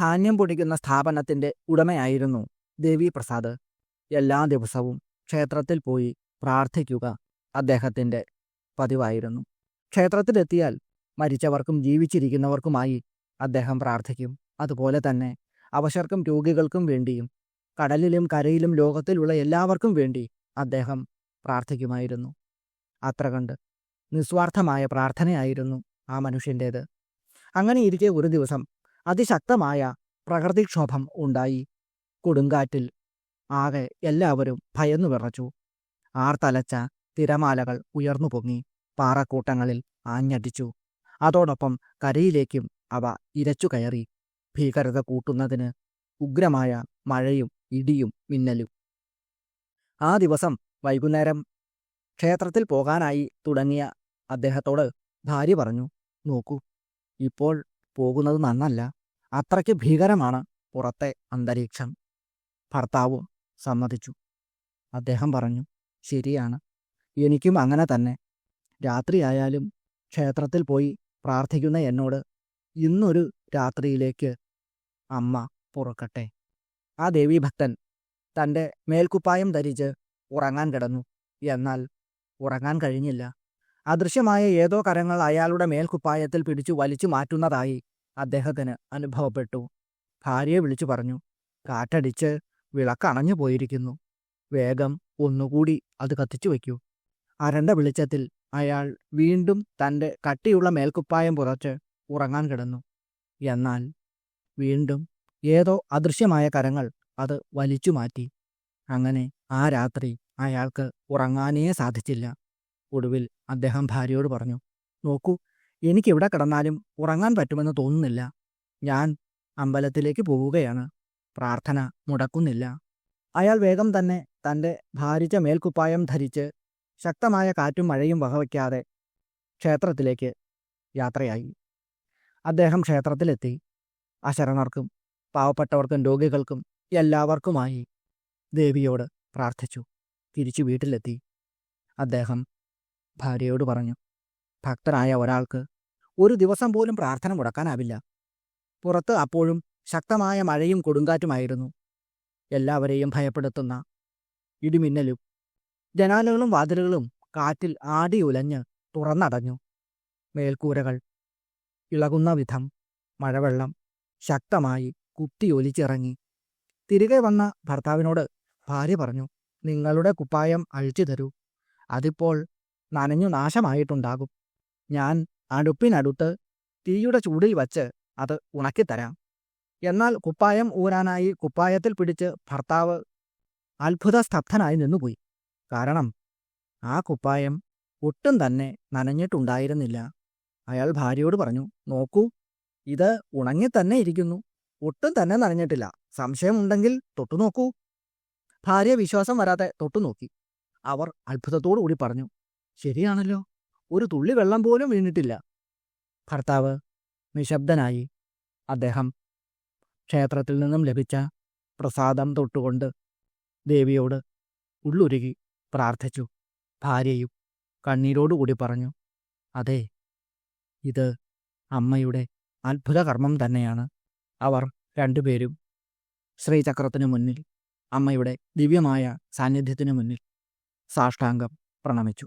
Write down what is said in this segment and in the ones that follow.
ധാന്യം പൊടിക്കുന്ന സ്ഥാപനത്തിന്റെ ഉടമയായിരുന്നു ദേവി പ്രസാദ്. എല്ലാ ദിവസവും ക്ഷേത്രത്തിൽ പോയി പ്രാർത്ഥിക്കുക അദ്ദേഹത്തിന്റെ പതിവായിരുന്നു. ക്ഷേത്രത്തിലെത്തിയാൽ മരിച്ചവർക്കും ജീവിച്ചിരിക്കുന്നവർക്കുമായി അദ്ദേഹം പ്രാർത്ഥിക്കും. അതുപോലെ തന്നെ അവശർക്കും രോഗികൾക്കും വേണ്ടിയും കടലിലും കരയിലും ലോകത്തിലുള്ള എല്ലാവർക്കും വേണ്ടി അദ്ദേഹം പ്രാർത്ഥിക്കുമായിരുന്നു. അത്ര കണ്ട് നിസ്വാർത്ഥമായ പ്രാർത്ഥനയായിരുന്നു ആ മനുഷ്യന്റേത്. അങ്ങനെ ഇരിക്കെ ഒരു ദിവസം അതിശക്തമായ പ്രകൃതിക്ഷോഭം ഉണ്ടായി. കൊടുങ്കാറ്റിൽ ആകെ എല്ലാവരും ഭയന്നു വിറച്ചു. ആർത്തലച്ച തിരമാലകൾ ഉയർന്നു പൊങ്ങി. പാറക്കൂട്ടങ്ങളിൽ ആഞ്ഞടിച്ചു. അതോടൊപ്പം കരയിലേക്കും അവ ഇരച്ചു കയറി. ഭീകരത കൂട്ടുന്നതിന് ഉഗ്രമായ മഴയും ഇടിയും മിന്നലും. ആ ദിവസം വൈകുന്നേരം ക്ഷേത്രത്തിൽ പോകാനായി തുടങ്ങിയ അദ്ദേഹത്തോട് ഭാര്യ പറഞ്ഞു നോക്കൂ ഇപ്പോൾ പോകുന്നത് നന്നല്ല. അത്രയ്ക്ക് ഭീകരമാണ് പുറത്തെ അന്തരീക്ഷം. ഭർത്താവും സമ്മതിച്ചു. അദ്ദേഹം പറഞ്ഞു ശരിയാണ്. എനിക്കും അങ്ങനെ തന്നെ. രാത്രിയായാലും ക്ഷേത്രത്തിൽ പോയി പ്രാർത്ഥിക്കുന്ന എന്നോട് ഇന്നൊരു രാത്രിയിലേക്ക് അമ്മ പുറക്കട്ടെ. ആ ദേവീഭക്തൻ തന്റെ മേൽക്കുപ്പായം ധരിച്ച് ഉറങ്ങാൻ കിടന്നു. എന്നാൽ ഉറങ്ങാൻ കഴിഞ്ഞില്ല. അദൃശ്യമായ ഏതോ കരങ്ങൾ അയാളുടെ മേൽക്കുപ്പായത്തിൽ പിടിച്ചു വലിച്ചു മാറ്റുന്നതായി അദ്ദേഹത്തിന് അനുഭവപ്പെട്ടു. ഭാര്യയെ വിളിച്ചു പറഞ്ഞു കാറ്റടിച്ച് വിളക്കണഞ്ഞു പോയിരിക്കുന്നു. വേഗം ഒന്നുകൂടി അത് കത്തിച്ചു വയ്ക്കൂ. അരണ്ട വെളിച്ചത്തിൽ അയാൾ വീണ്ടും തന്റെ കട്ടിയുള്ള മേൽക്കുപ്പായം പുറച്ച് ഉറങ്ങാൻ കിടന്നു. എന്നാൽ വീണ്ടും ഏതോ അദൃശ്യമായ കരങ്ങൾ അത് വലിച്ചു മാറ്റി. അങ്ങനെ ആ രാത്രി അയാൾക്ക് ഉറങ്ങാനേ സാധിച്ചില്ല. ഒടുവിൽ അദ്ദേഹം ഭാര്യയോട് പറഞ്ഞു നോക്കൂ എനിക്കിവിടെ കിടന്നാലും ഉറങ്ങാൻ പറ്റുമെന്ന് തോന്നുന്നില്ല. ഞാൻ അമ്പലത്തിലേക്ക് പോവുകയാണ്. പ്രാർത്ഥന മുടക്കുന്നില്ല. അയാൾ വേഗം തന്നെ തന്റെ ഭാരിച്ച മേൽക്കുപ്പായം ധരിച്ച് ശക്തമായ കാറ്റും മഴയും വകവയ്ക്കാതെ ക്ഷേത്രത്തിലേക്ക് യാത്രയായി. അദ്ദേഹം ക്ഷേത്രത്തിലെത്തി. അശരണർക്കും പാവപ്പെട്ടവർക്കും രോഗികൾക്കും എല്ലാവർക്കുമായി ദേവിയോട് പ്രാർത്ഥിച്ചു. തിരിച്ചു വീട്ടിലെത്തി. അദ്ദേഹം ഭാര്യയോട് പറഞ്ഞു ഭക്തനായ ഒരാൾക്ക് ഒരു ദിവസം പോലും പ്രാർത്ഥന മുടക്കാനാവില്ല. പുറത്ത് അപ്പോഴും ശക്തമായ മഴയും കൊടുങ്കാറ്റുമായിരുന്നു. എല്ലാവരെയും ഭയപ്പെടുത്തുന്ന ഇടിമിന്നലും ജനാലകളും വാതിലുകളും കാറ്റിൽ ആടി ഉലഞ്ഞ് തുറന്നടഞ്ഞു. മേൽക്കൂരകൾ ഇളകുന്ന വിധം മഴവെള്ളം ശക്തമായി കുത്തിയൊലിച്ചിറങ്ങി. തിരികെ വന്ന ഭർത്താവിനോട് ഭാര്യ പറഞ്ഞു നിങ്ങളുടെ കുപ്പായം അഴിച്ചു തരൂ അതിപ്പോൾ നനഞ്ഞു നാശമായിട്ടുണ്ടാകും. ഞാൻ അടുപ്പിനടുത്ത് തീയുടെ ചൂടിൽ വച്ച് അത് ഉണക്കിത്തരാം. എന്നാൽ കുപ്പായം ഊരാനായി കുപ്പായത്തിൽ പിടിച്ച് ഭർത്താവ് അത്ഭുത സ്തബ്ധനായി നിന്നുപോയി. കാരണം ആ കുപ്പായം ഒട്ടും തന്നെ നനഞ്ഞിട്ടുണ്ടായിരുന്നില്ല. അയാൾ ഭാര്യയോട് പറഞ്ഞു നോക്കൂ ഇത് ഉണങ്ങി തന്നെ ഇരിക്കുന്നു. ഒട്ടും തന്നെ നനഞ്ഞിട്ടില്ല. സംശയമുണ്ടെങ്കിൽ തൊട്ടു നോക്കൂ ഭാര്യ വിശ്വാസം വരാതെ തൊട്ടു നോക്കി അവർ അത്ഭുതത്തോടു കൂടി പറഞ്ഞു ശരിയാണല്ലോ. ഒരു തുള്ളി വെള്ളം പോലും വീണിട്ടില്ല. ഭർത്താവ് നിശബ്ദനായി. അദ്ദേഹം ക്ഷേത്രത്തിൽ നിന്നും ലഭിച്ച പ്രസാദം തൊട്ടുകൊണ്ട് ദേവിയോട് ഉള്ളുരുകി പ്രാർത്ഥിച്ചു. ഭാര്യയും കണ്ണീരോടുകൂടി പറഞ്ഞു അതെ ഇത് അമ്മയുടെ അത്ഭുത കർമ്മം തന്നെയാണ്. അവർ രണ്ടുപേരും ശ്രീചക്രത്തിനു മുന്നിൽ അമ്മയുടെ ദിവ്യമായ സാന്നിധ്യത്തിനു മുന്നിൽ സാഷ്ടാംഗം പ്രണമിച്ചു.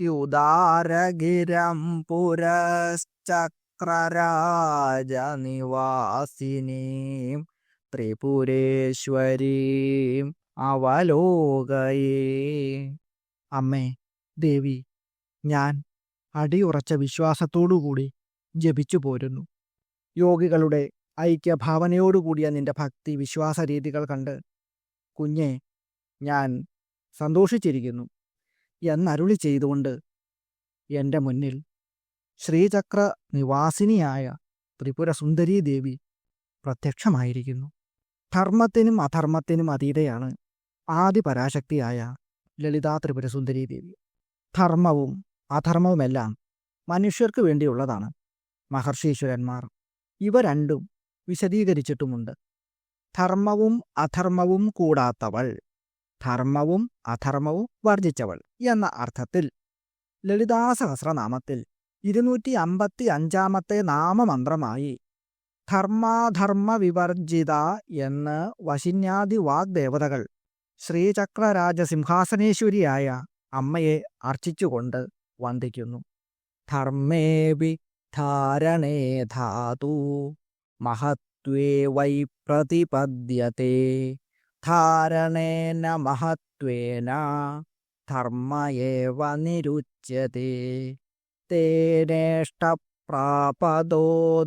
വത്സഹർഷമവാപ്തവത്യഹമിത്യുദാരഗിരം പുരശ്ചക്രരാജനിവാസിനീം ത്രിപുരേശ്വരീം അവലോകയേ. അമ്മേ ദേവി ഞാൻ അടിയുറച്ച വിശ്വാസത്തോടുകൂടി ജപിച്ചു പോരുന്നു. യോഗികളുടെ ഐക്യഭാവനയോടുകൂടിയ നിന്റെ ഭക്തി വിശ്വാസ രീതികൾ കണ്ട് കുഞ്ഞെ ഞാൻ സന്തോഷിച്ചിരിക്കുന്നു. എന്നരുളി ചെയ്തുകൊണ്ട് എന്റെ മുന്നിൽ ശ്രീചക്ര നിവാസിനിയായ ത്രിപുര സുന്ദരീ ദേവി പ്രത്യക്ഷമായിരിക്കുന്നു. ധർമ്മത്തിനും അധർമ്മത്തിനും അതീതയാണ് ആദി പരാശക്തിയായ ലളിതാ ത്രിപുരസുന്ദരി ദേവി. ധർമ്മവും അധർമ്മവുമെല്ലാം മനുഷ്യർക്ക് വേണ്ടിയുള്ളതാണ് മഹർഷീശ്വരന്മാർ. ഇവ രണ്ടും വിശദീകരിച്ചിട്ടുമുണ്ട്. ധർമ്മവും അധർമ്മവും കൂടാത്തവൾ ധർമ്മവും അധർമ്മവും വർജിച്ചവൾ എന്ന അർത്ഥത്തിൽ ലളിതാസഹസ്രനാമത്തിൽ ഇരുന്നൂറ്റി അമ്പത്തി അഞ്ചാമത്തെ നാമമന്ത്രമായി ധർമാധർമ്മ വിവർജിത എന്ന് വശിന്യാദി വാഗ്ദേവതകൾ ശ്രീചക്രരാജസിംഹാസനേശ്വരിയായ അമ്മയെ അർച്ചിച്ചുകൊണ്ട് വന്ദിക്കുന്നു. ധർമ്മേവി ധാരണേ ധാതു മഹത്വേ വൈ പ്രതിപദ്യത്തെ ധാരണേന മഹത്വേന ധർമ്മയേവ നിരുച്യത്തെ തേനേഷ്ടപ്രാപദോ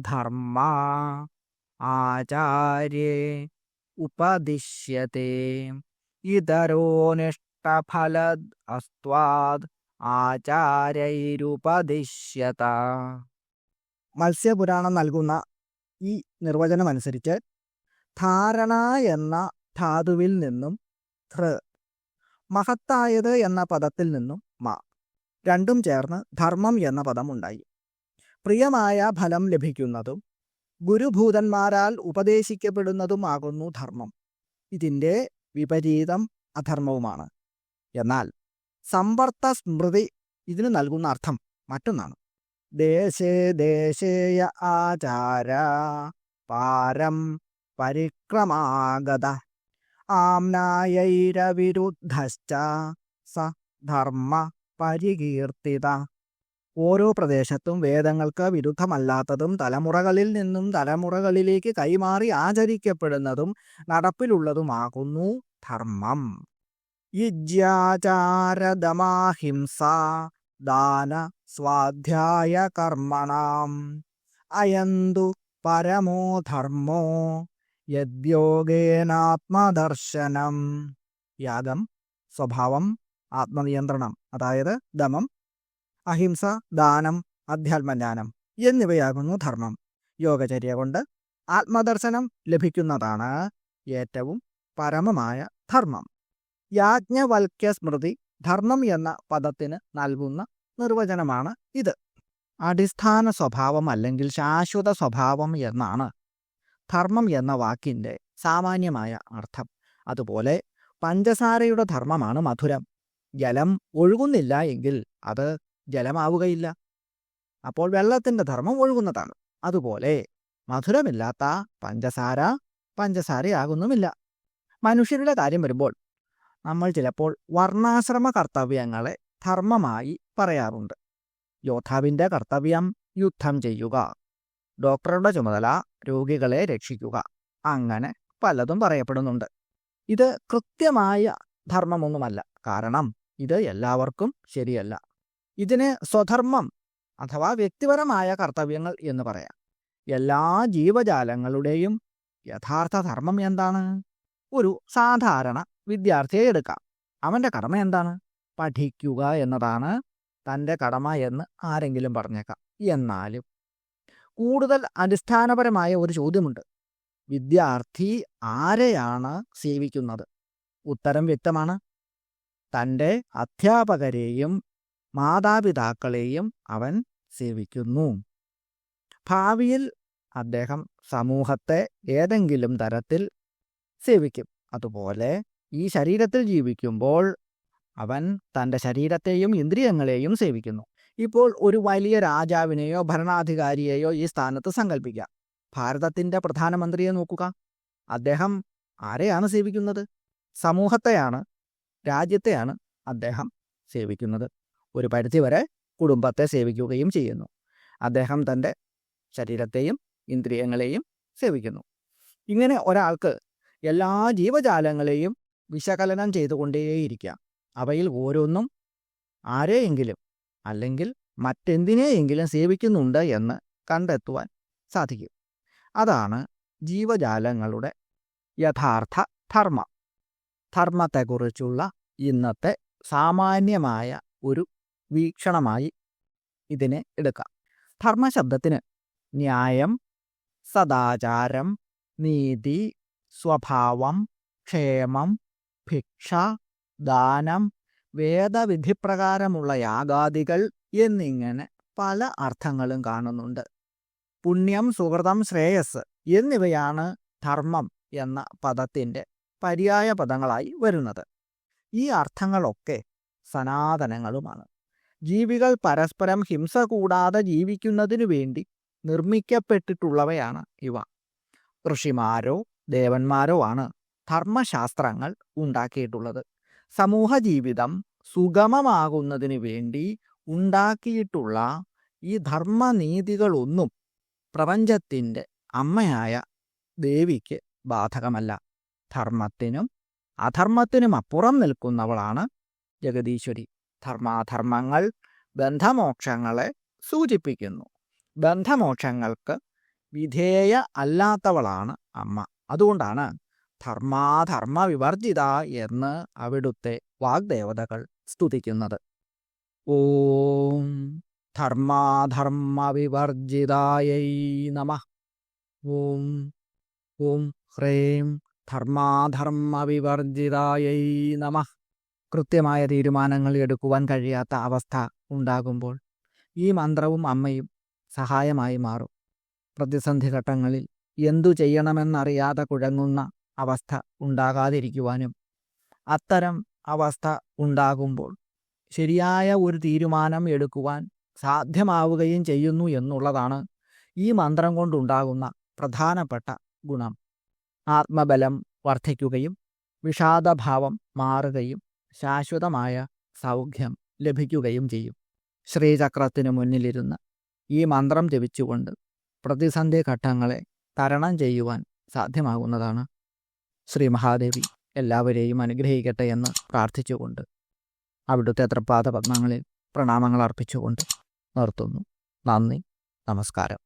ധർമ്മ ആചാര്യേ ഉപദിശ്യത്തെ ഇതരോനിഷ്ടഫലദ് അസ്വാദ് ആചാര്യരുപദിശ്യത. മത്സ്യപുരാണം നൽകുന്ന ഈ നിർവചനമനുസരിച്ച് ധാരണ എന്ന ധാതുവിൽ നിന്നും ധൃ മഹത്തായത് എന്ന പദത്തിൽ നിന്നും മ. രണ്ടും ചേർന്ന് ധർമ്മം എന്ന പദം ഉണ്ടായി പ്രിയമായ ഫലം ലഭിക്കുന്നതും ഗുരുഭൂതന്മാരാൽ ഉപദേശിക്കപ്പെടുന്നതുമാകുന്നു ധർമ്മം. ഇതിന്റെ വിപരീതം അധർമ്മവുമാണ്. എന്നാൽ സമ്പർത്ത സ്മൃതി ഇതിന് നൽകുന്ന അർത്ഥം മറ്റൊന്നാണ്. ദേശേ ദേശേയ ആചാര പാരം പരിക്രമാഗത ആംനായൈരവിരുദ്ധശ്ച സ ധർമ്മ പരികീർത്തിത. ഓരോ പ്രദേശത്തും വേദങ്ങൾക്ക് വിരുദ്ധമല്ലാത്തതും തലമുറകളിൽ നിന്നും തലമുറകളിലേക്ക് കൈമാറി ആചരിക്കപ്പെടുന്നതും നടപ്പിലുള്ളതുമാകുന്നു ധർമ്മം. യുജ്യാചാരദമാഹിംസ ദാന സ്വാധ്യായ കർമ്മണം അയന്തു പരമോ ധർമ്മോ യദ്യോഗേനാത്മദർശനം യാഗം സ്വഭാവം ആത്മനിയന്ത്രണം അതായത് ദമം അഹിംസ ദാനം അധ്യാത്മജ്ഞാനം എന്നിവയാകുന്നു ധർമ്മം. യോഗചര്യ കൊണ്ട് ആത്മദർശനം ലഭിക്കുന്നതാണ് ഏറ്റവും പരമമായ ധർമ്മം. യാജ്ഞവൽക്യ സ്മൃതി ധർമ്മം എന്ന പദത്തിന് നൽകുന്ന നിർവചനമാണ് ഇത്. അടിസ്ഥാന സ്വഭാവം അല്ലെങ്കിൽ ശാശ്വത സ്വഭാവം എന്നാണ് ധർമ്മം എന്ന വാക്കിന്റെ സാമാന്യമായ അർത്ഥം. അതുപോലെ പഞ്ചസാരയുടെ ധർമ്മമാണ് മധുരം. ജലം ഒഴുകുന്നില്ല എങ്കിൽ അത് ജലമാവുകയില്ല. അപ്പോൾ വെള്ളത്തിന്റെ ധർമ്മം ഒഴുകുന്നതാണ്. അതുപോലെ മധുരമില്ലാത്ത പഞ്ചസാര പഞ്ചസാരയാകുന്നുമില്ല. മനുഷ്യരുടെ കാര്യം വരുമ്പോൾ നമ്മൾ ചിലപ്പോൾ വർണാശ്രമ കർത്തവ്യങ്ങളെ ധർമ്മമായി പറയാറുണ്ട്. യോദ്ധാവിന്റെ കർത്തവ്യം യുദ്ധം ചെയ്യുക ഡോക്ടറുടെ ചുമതല രോഗികളെ രക്ഷിക്കുക. അങ്ങനെ പലതും പറയപ്പെടുന്നുണ്ട്. ഇത് കൃത്യമായ ധർമ്മമൊന്നുമല്ല. കാരണം ഇത് എല്ലാവർക്കും ശരിയല്ല. ഇതിന് സ്വധർമ്മം അഥവാ വ്യക്തിപരമായ കർത്തവ്യങ്ങൾ എന്ന് പറയാം. എല്ലാ ജീവജാലങ്ങളുടെയും യഥാർത്ഥ ധർമ്മം എന്താണ്? ഒരു സാധാരണ വിദ്യാർത്ഥിയെ എടുക്കാം. അവന്റെ കടമ എന്താണ്? പഠിക്കുക എന്നതാണ് തന്റെ കടമ എന്ന് ആരെങ്കിലും പറഞ്ഞേക്കാം. എന്നാലും കൂടുതൽ അടിസ്ഥാനപരമായ ഒരു ചോദ്യമുണ്ട്. വിദ്യാർത്ഥി ആരെയാണ് സേവിക്കുന്നത്? ഉത്തരം വ്യക്തമാണ്. തന്റെ അധ്യാപകരെയും മാതാപിതാക്കളെയും അവൻ സേവിക്കുന്നു. ഭാവിയിൽ അദ്ദേഹം സമൂഹത്തെ ഏതെങ്കിലും തരത്തിൽ സേവിക്കും. അതുപോലെ ഈ ശരീരത്തിൽ ജീവിക്കുമ്പോൾ അവൻ തന്റെ ശരീരത്തെയും ഇന്ദ്രിയങ്ങളെയും സേവിക്കുന്നു. ഇപ്പോൾ ഒരു വലിയ രാജാവിനെയോ ഭരണാധികാരിയെയോ ഈ സ്ഥാനത്ത് സങ്കല്പിക്കാം ഭാരതത്തിന്റെ പ്രധാനമന്ത്രിയെ നോക്കുക. അദ്ദേഹം ആരെയാണ് സേവിക്കുന്നത്? സമൂഹത്തെയാണ് രാജ്യത്തെയാണ് അദ്ദേഹം സേവിക്കുന്നത്. ഒരു പരിധിവരെ കുടുംബത്തെ സേവിക്കുകയും ചെയ്യുന്നു. അദ്ദേഹം തന്റെ ശരീരത്തെയും ഇന്ദ്രിയങ്ങളെയും സേവിക്കുന്നു. ഇങ്ങനെ ഒരാൾക്ക് എല്ലാ ജീവജാലങ്ങളെയും വിശകലനം ചെയ്തുകൊണ്ടേയിരിക്കാം. അവയിൽ ഓരോന്നും ആരെയെങ്കിലും അല്ലെങ്കിൽ മറ്റെന്തിനെയെങ്കിലും സേവിക്കുന്നുണ്ട് എന്ന് കണ്ടെത്തുവാൻ സാധിക്കും. അതാണ് ജീവജാലങ്ങളുടെ യഥാർത്ഥ ധർമ്മം. ധർമ്മത്തെക്കുറിച്ചുള്ള ഇന്നത്തെ സാമാന്യമായ ഒരു വീക്ഷണമായി ഇതിനെ എടുക്കാം. ധർമ്മശബ്ദത്തിന് ന്യായം സദാചാരം നീതി സ്വഭാവം ക്ഷേമം ഭിക്ഷ ദാനം വേദവിധിപ്രകാരമുള്ള യാഗാദികൾ എന്നിങ്ങനെ പല അർത്ഥങ്ങളും കാണുന്നുണ്ട്. പുണ്യം സുഹൃതം ശ്രേയസ് എന്നിവയാണ് ധർമ്മം എന്ന പദത്തിന്റെ പര്യായ പദങ്ങളായി വരുന്നത്. ഈ അർത്ഥങ്ങളൊക്കെ സനാതനങ്ങളുമാണ്. ജീവികൾ പരസ്പരം ഹിംസ കൂടാതെ ജീവിക്കുന്നതിനു വേണ്ടി നിർമ്മിക്കപ്പെട്ടിട്ടുള്ളവയാണ് ഇവ. ഋഷിമാരോ ദേവന്മാരോ ആണ് ധർമ്മശാസ്ത്രങ്ങൾ ഉണ്ടാക്കിയിട്ടുള്ളത്. സമൂഹ ജീവിതം സുഗമമാകുന്നതിന് വേണ്ടി ഉണ്ടാക്കിയിട്ടുള്ള ഈ ധർമ്മനീതികളൊന്നും പ്രപഞ്ചത്തിന്റെ അമ്മയായ ദേവിക്ക് ബാധകമല്ല. ധർമ്മത്തിനും അധർമ്മത്തിനും അപ്പുറം നിൽക്കുന്നവളാണ് ജഗദീശ്വരി. ധർമാധർമ്മങ്ങൾ ബന്ധമോക്ഷങ്ങളെ സൂചിപ്പിക്കുന്നു. ബന്ധമോക്ഷങ്ങൾക്ക് വിധേയ അല്ലാത്തവളാണ് അമ്മ. അതുകൊണ്ടാണ് ധർമാധർമ്മ വിവർജിത എന്ന് അവിടുത്തെ വാഗ്ദേവതകൾ സ്തുതിക്കുന്നത്. ഓം ധർമാധർമ്മ വിവർജിതായൈ നമ. ഓം ഓം ഹ്രേം ധർമാധർമ്മ വിവർജിതായൈ നമ. കൃത്യമായ തീരുമാനങ്ങൾ എടുക്കുവാൻ കഴിയാത്ത അവസ്ഥ ഉണ്ടാകുമ്പോൾ ഈ മന്ത്രവും അമ്മയും സഹായമായി മാറും. പ്രതിസന്ധി ഘട്ടങ്ങളിൽ എന്തു ചെയ്യണമെന്നറിയാതെ കുഴങ്ങുന്ന അവസ്ഥ ഉണ്ടാകാതിരിക്കുവാനും അത്തരം അവസ്ഥ ഉണ്ടാകുമ്പോൾ ശരിയായ ഒരു തീരുമാനം എടുക്കുവാൻ സാധ്യമാവുകയും ചെയ്യുന്നു എന്നുള്ളതാണ് ഈ മന്ത്രം കൊണ്ടുണ്ടാകുന്ന പ്രധാനപ്പെട്ട ഗുണം. ആത്മബലം വർദ്ധിക്കുകയും വിഷാദഭാവം മാറുകയും ശാശ്വതമായ സൗഖ്യം ലഭിക്കുകയും ചെയ്യും. ശ്രീചക്രത്തിനു മുന്നിലിരുന്ന് ഈ മന്ത്രം ജപിച്ചുകൊണ്ട് പ്രതിസന്ധി ഘട്ടങ്ങളെ തരണം ചെയ്യുവാൻ സാധ്യമാകുന്നതാണ് ശ്രീ മഹാദേവി എല്ലാവരെയും അനുഗ്രഹിക്കട്ടെ എന്ന് പ്രാർത്ഥിച്ചുകൊണ്ട് അവിടുത്തെ തൃപ്പാദ പത്മങ്ങളിൽ പ്രണാമങ്ങൾ അർപ്പിച്ചുകൊണ്ട് നിർത്തുന്നു. നന്ദി നമസ്കാരം.